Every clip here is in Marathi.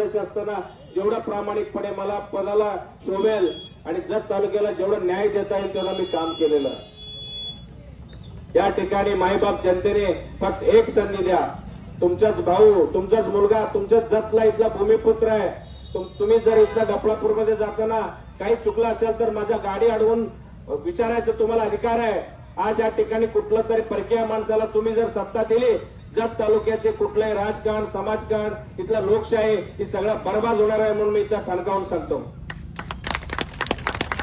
सदस्य असताना जेवढा प्रामाणिकपणे मला पदाला शोभेल आणि जत तालुक्याला जेवढं न्याय देता येईल तेवढं मी काम केलेलं. या ठिकाणी मायबाप जनतेने फक्त एक संधी द्या. तुमचाच भाऊ तुमचाच मुलगा तुमच्याच जतला इथला भूमिपुत्र आहे. तुम्ही जर इथला डफळापूरमध्ये जाताना काही चुकलं असेल तर माझ्या गाडी अडवून विचारायचं तुम्हाला अधिकार आहे. आज या ठिकाणी कुठलं तरी परकीय माणसाला तुम्ही जर सत्ता दिली जत तालुक्याचे कुठलंही राजकारण समाजकारण इथलं लोकशाही ही सगळं बर्बाद होणार आहे म्हणून मी इथं ठणकावून सांगतो.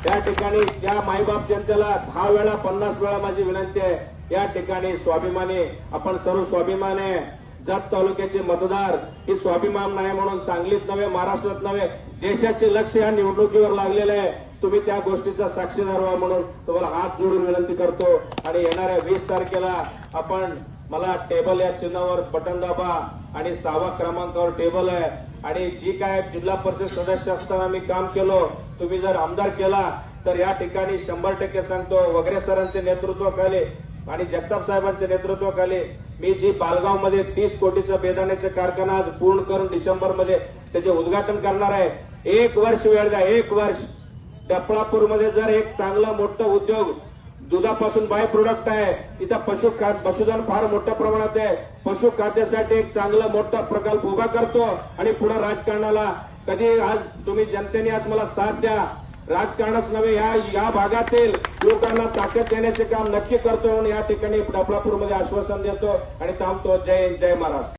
त्या ठिकाणी त्या माईबाप जनतेला दहा वेळा पन्नास वेळा माझी विनंती आहे. या ठिकाणी स्वाभिमानी आपण सर्व स्वाभिमान आहे. जत तालुक्याचे मतदार ही स्वाभिमान नाही म्हणून सांगलीत नव्हे महाराष्ट्रात नव्हे देशाचे लक्ष या निवडणुकीवर लागलेलं आहे. तुम्ही त्या गोष्टीचा साक्षीदार व्हा म्हणून तुम्हाला हात जोडून विनंती करतो. आणि येणाऱ्या वीस तारखेला आपण मला टेबल या चिन्हावर बटन दाबा आणि सहावा क्रमांकावर टेबल आहे. आणि जी काय जिल्हा परिषद सदस्य असताना मी काम केलो तुम्ही जर आमदार केला तर या ठिकाणी शंभर टक्के सांगतो वगैरे सरांचे नेतृत्वाखाली आणि जगताप साहेबांच्या नेतृत्वाखाली मी जी बालगावमध्ये तीस कोटीचा बेदाण्याचे कारखाना आज पूर्ण करून डिसेंबरमध्ये त्याचे उद्घाटन करणार आहे. एक वर्ष वेळ द्या एक वर्ष. डफळापूरमध्ये जर एक चांगला मोठा उद्योग दुधापासून बाय प्रोडक्ट आहे. तिथं पशु खा- पशुधन फार मोठ्या प्रमाणात आहे. पशु खाद्यासाठी एक चांगला मोठा प्रकल्प उभा करतो आणि पुढे राजकारणाला कधी आज तुम्ही जनतेने आज मला साथ द्या. राजकारणच नव्हे या या भागातील लोकांना ताकद देण्याचे काम नक्की करतो म्हणून या ठिकाणी डबळापूरमध्ये आश्वासन देतो आणि थांबतो. जय हिंद, जय महाराष्ट्र.